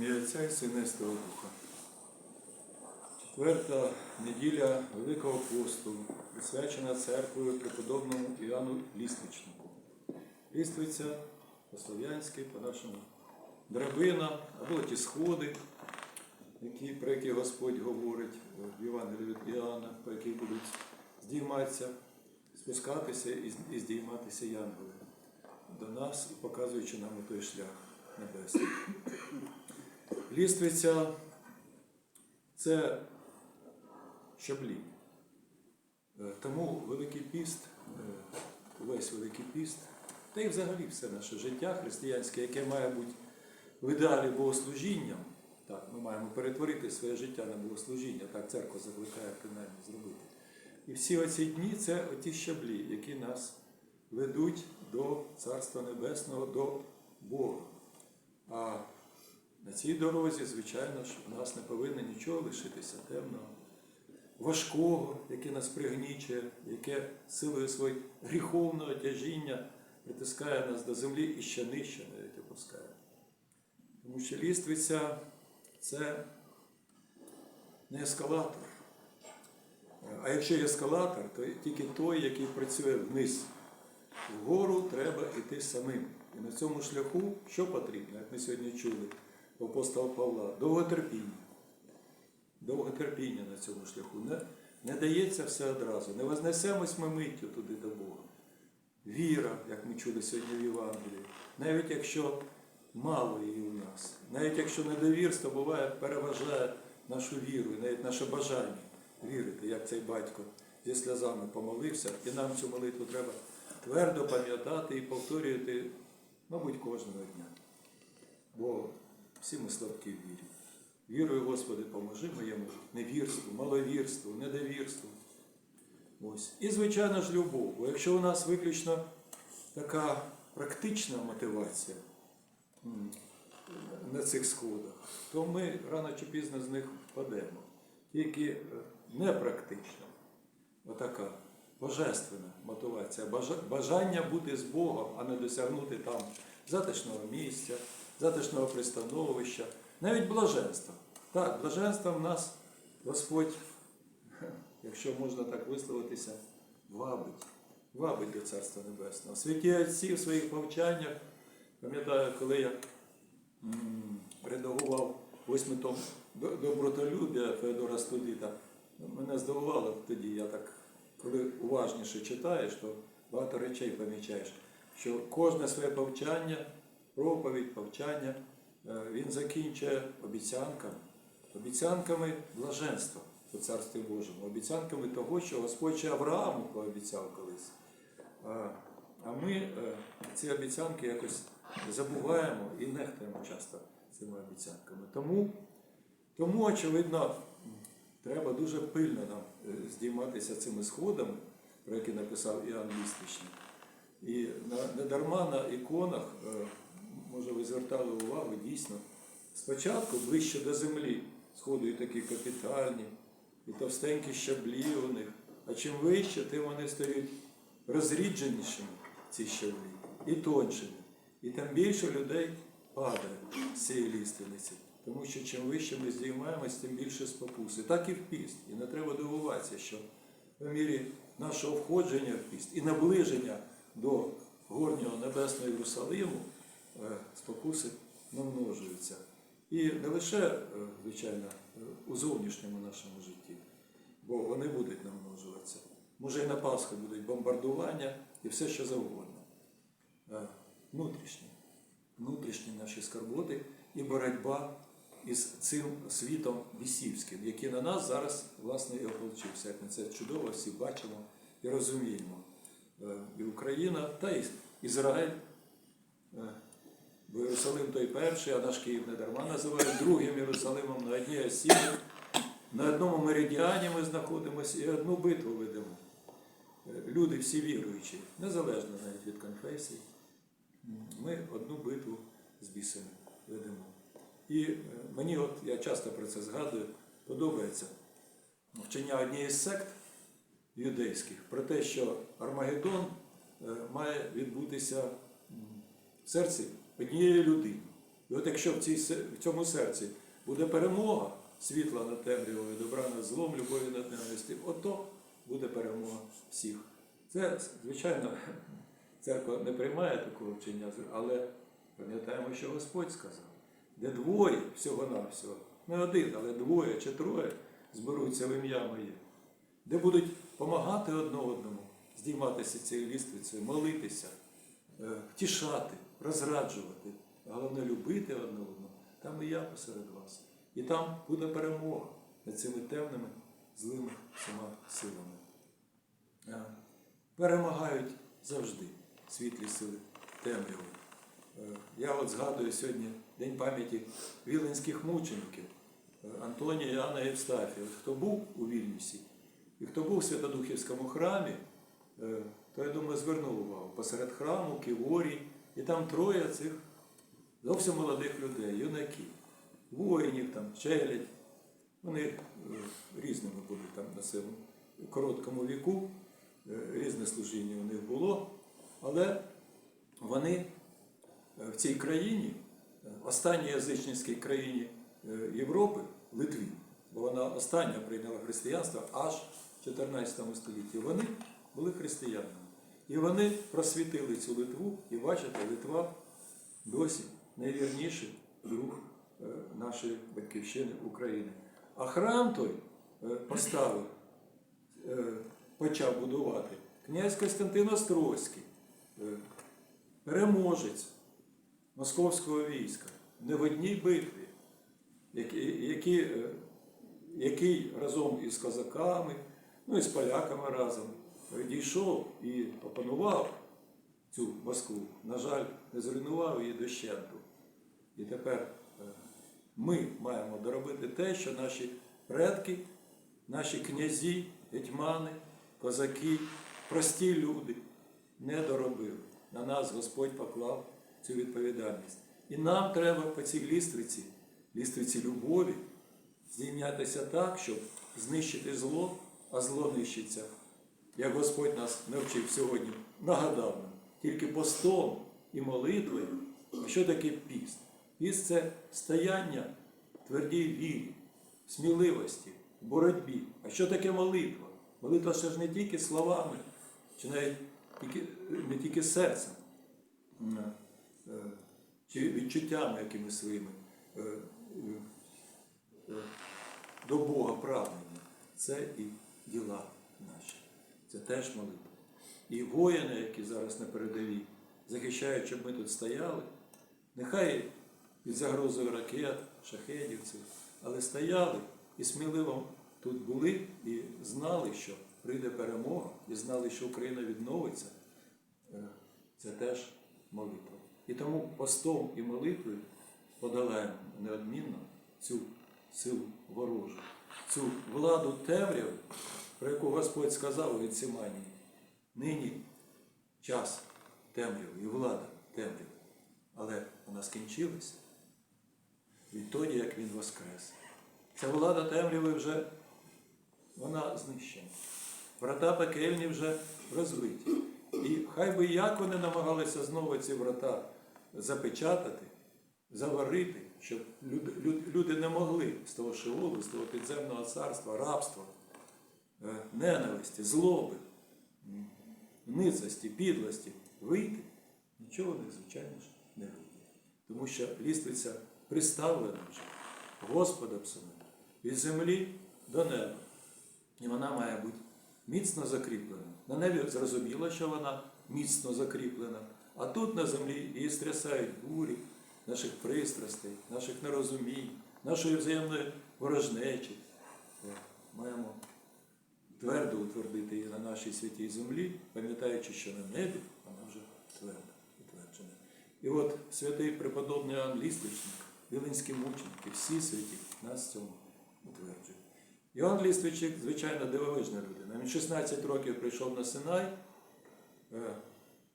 ім'я Отця і Сина Святого Духа. Четверта неділя Великого посту, присвячена церквою преподобному Іоанну Ліствичнику. Ліствиця по-слов'янськи, по-нашому драбина, або ті сходи, які, про які Господь говорить в Євангелії від Іоанна, по яких будуть здійматися, спускатися і здійматися янголи до нас, показуючи нам той шлях небесний. Ліствиця це щаблі. Е, Тому Великий піст, е, увесь Великий піст, та й взагалі все наше життя християнське, яке має бути в ідеалі богослужінням, так, ми маємо перетворити своє життя на богослужіння, так церква закликає принаймні зробити. І всі оці дні це оті щаблі, які нас ведуть до Царства Небесного, до Бога. А на цій дорозі, звичайно ж, у нас не повинно нічого лишитися темного, важкого, яке нас пригнічує, яке силою свого гріховного тяжіння притискає нас до землі і ще нижче навіть опускає. Тому що ліствиця це не ескалатор. А якщо є ескалатор, то тільки той, який працює вниз. Вгору треба йти самим. І на цьому шляху що потрібно, як ми сьогодні чули у апостола Павла? Довготерпіння. Довготерпіння на цьому шляху. Не, не дається все одразу. Не вознесемось ми миттю туди до Бога. Віра, як ми чули сьогодні в Євангелії, навіть якщо мало її у нас, навіть якщо недовірство буває, переважає нашу віру, навіть наше бажання вірити, як цей батько зі сльозами помолився, і нам цю молитву треба твердо пам'ятати і повторювати, мабуть, кожного дня. Бо всі ми слабкі в вірі. Вірую, Господи, поможи моєму невірству, маловірству, недовірству. Ось. І, звичайно ж, любов. Бо якщо у нас виключно така практична мотивація на цих сходах, то ми рано чи пізно з них впадемо. Тільки е, непрактична, отака божественна мотивація, бажання бути з Богом, а не досягнути там затишного місця, затишного пристановища, навіть блаженства. Так, блаженство в нас Господь якщо можна так висловитися, вабить, вабить до Царства Небесного. Святі Отці в своїх повчаннях, пам'ятаю, коли я редагував восьмий том «До- добротолюбія Феодора Студіта, мене здивувало тоді, я так, коли уважніше читаєш, то багато речей помічаєш, що кожне своє повчання, проповідь, повчання, е, він закінчує обіцянками, обіцянками блаженства у Царстві Божому, обіцянками того, що Господь ще Аврааму пообіцяв колись. А- А ми е, ці обіцянки якось забуваємо і нехтуємо часто цими обіцянками. Тому, тому очевидно, треба дуже пильно нам е, здійматися цими сходами, про які написав Іоанн Лістичник. І не дарма на іконах, е, може ви звертали увагу, дійсно, спочатку ближче до землі, сходи такі капітальні, і товстенькі щаблі у них. А чим вище, тим вони стають розрідженішими, ці щаблі, і тоншими. І тим більше людей падає з цієї лістениці. Тому що чим вище ми здіймаємось, тим більше спокуси. Так і в піст. І не треба дивуватися, що по мірі нашого входження в піст і наближення до горнього небесного Єрусалиму спокуси намножуються. І не лише, е, звичайно, е, у зовнішньому нашому житті, бо вони будуть намножуватися. Може і на Пасху будуть бомбардування і все, що завгодно. Е, Внутрішні, внутрішні наші скарботи і боротьба із цим світом бісівським, який на нас зараз власне і ополчився. Як ми це чудово всі бачимо і розуміємо. Е, І Україна та і Ізраїль. Бо Єрусалим той перший, а наш Київ не дарма називають другим Єрусалимом на одній осі. На одному меридіані ми знаходимося і одну битву ведемо. Е, Люди всі віруючі, незалежно навіть від конфесій. Ми одну битву з бісами ведемо. І е, мені, от я часто про це згадую, подобається вчення однієї з сект юдейських про те, що Армагеддон е, має відбутися в серці однієї людини. І от якщо в, цій, в цьому серці буде перемога світла над темрявою, добра над злом, любові над ненависті, ото буде перемога всіх. Це, звичайно, церква не приймає такого вчення, але пам'ятаємо, що Господь сказав, де двоє всього-навсього, не один, але двоє чи троє зберуться в ім'я моє, де будуть допомагати одне одному, здійматися цією ліствицею, молитися, е, втішати, розраджувати, головне любити одне одного, там і я посеред вас. І там буде перемога над цими темними, злими всіма силами. Перемагають завжди світлі сили темряви. Е, Я от згадую сьогодні День пам'яті віленських мучеників е, Антонія, і Євстафія. От Хто був у Вільнюсі і хто був у Святодухівському храмі, е, то я думаю, звернув увагу. Посеред храму, Ківорій, і там троє цих зовсім молодих людей, юнаків, воїнів, там, челядь. Вони різними були там на своєму короткому віку, е, різне служіння у них було, але вони е, в цій країні, е, останній язичницькій країні Європи, Литві, бо вона остання прийняла християнство аж в 14 столітті. Вони були християнами. І вони просвітили цю Литву, і бачите, Литва досі найвірніший друг е, нашої батьківщини України. А храм той е, поставив, е, почав будувати князь Костянтин Острозький, переможець московського війська, не в одній битві, який, який, разом із козаками, ну і з поляками разом дійшов і опанував цю Москву. На жаль, не зруйнував її дощенту. І тепер е, ми маємо доробити те, що наші предки, наші князі, гетьмани, козаки, прості люди не доробили. На нас Господь поклав цю відповідальність. І нам треба по цій ліствиці, ліствиці любові, здійнятися так, щоб знищити зло, а зло нищиться. Як Господь нас навчив сьогодні, нагадав нам, тільки постом і молитвою. Що таке піст? Піст це стояння твердій вірі, сміливості, боротьбі. А що таке молитва? Молитва це ж не тільки словами, чи навіть не тільки серцем, е, чи відчуттями якимись своїми е, е, до Бога прагнення. Це і діла наші. Це теж молитва. І воїни, які зараз на передовій, захищають, щоб ми тут стояли, нехай під загрозою ракет, шахедівців, але стояли і сміливо тут були і знали, що прийде перемога, і знали, що Україна відновиться. Е, Це теж молитва. І тому постом і молитвою подолаємо неодмінно цю силу ворожу, цю владу темряви, про яку Господь сказав у Гециманії. Нині час темряви і влада темряви. Але вона скінчилася відтоді, як він воскрес. Ця влада темряви вже вона знищена. Врата пекельні вже розбиті. І хай би як вони намагалися знову ці врата запечатати, заварити, щоб люди, не могли з того шеолу, з того підземного царства, рабства, ненависті, злоби, ницості, підлості вийти, нічого них, звичайно ж, не вийде. Тому що ліствиця приставлена вже Господом самим від землі до неба. І вона має бути міцно закріплена. На небі зрозуміло, що вона міцно закріплена, а тут на землі її стрясають бурі наших пристрастей, наших нерозумінь, нашої взаємної ворожнечі. Е, Маємо твердо утвердити її на нашій святій землі, пам'ятаючи, що на небі вона вже твердо утверджена. І от святий преподобний Іоанн Ліствичник, Вілинські мученики, всі святі нас в цьому утверджують. Іоанн Ліствичник, звичайно, дивовижна людина. Він 16 років прийшов на Синай е,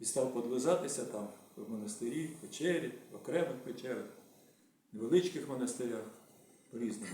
і став подвизатися там в монастирі, в печері, в окремих печерах, невеличких монастирях, по-різному.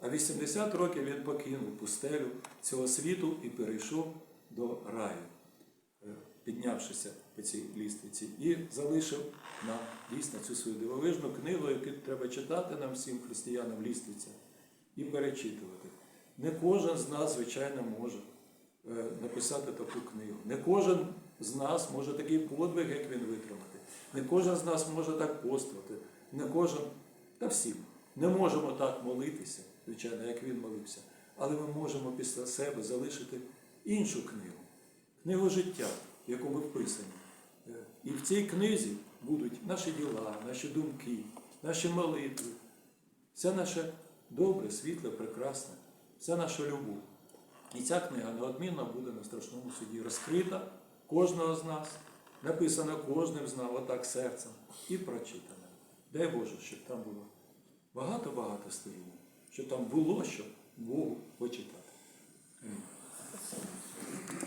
А 80 років він покинув пустелю цього світу і перейшов до раю, е, піднявшися по цій лістиці і залишив нам дійсно цю свою дивовижну книгу, яку треба читати нам всім християнам лістиця і перечитувати. Не кожен з нас, звичайно, може е, написати таку книгу. Не кожен з нас може такий подвиг, як він витримати. Не кожен з нас може так постувати. Не кожен, та всі. Не можемо так молитися, звичайно, як він молився. Але ми можемо після себе залишити іншу книгу, книгу життя, в якому вписані. Е, І в цій книзі будуть наші діла, наші думки, наші молитви, все наше добре, світле, прекрасне, вся наша любов. І ця книга неодмінно буде на страшному суді розкрита кожного з нас, написана кожним з нас, отак серцем, і прочитана. Дай Боже, щоб там було багато-багато сторінок, щоб там було що Богу так. Амінь.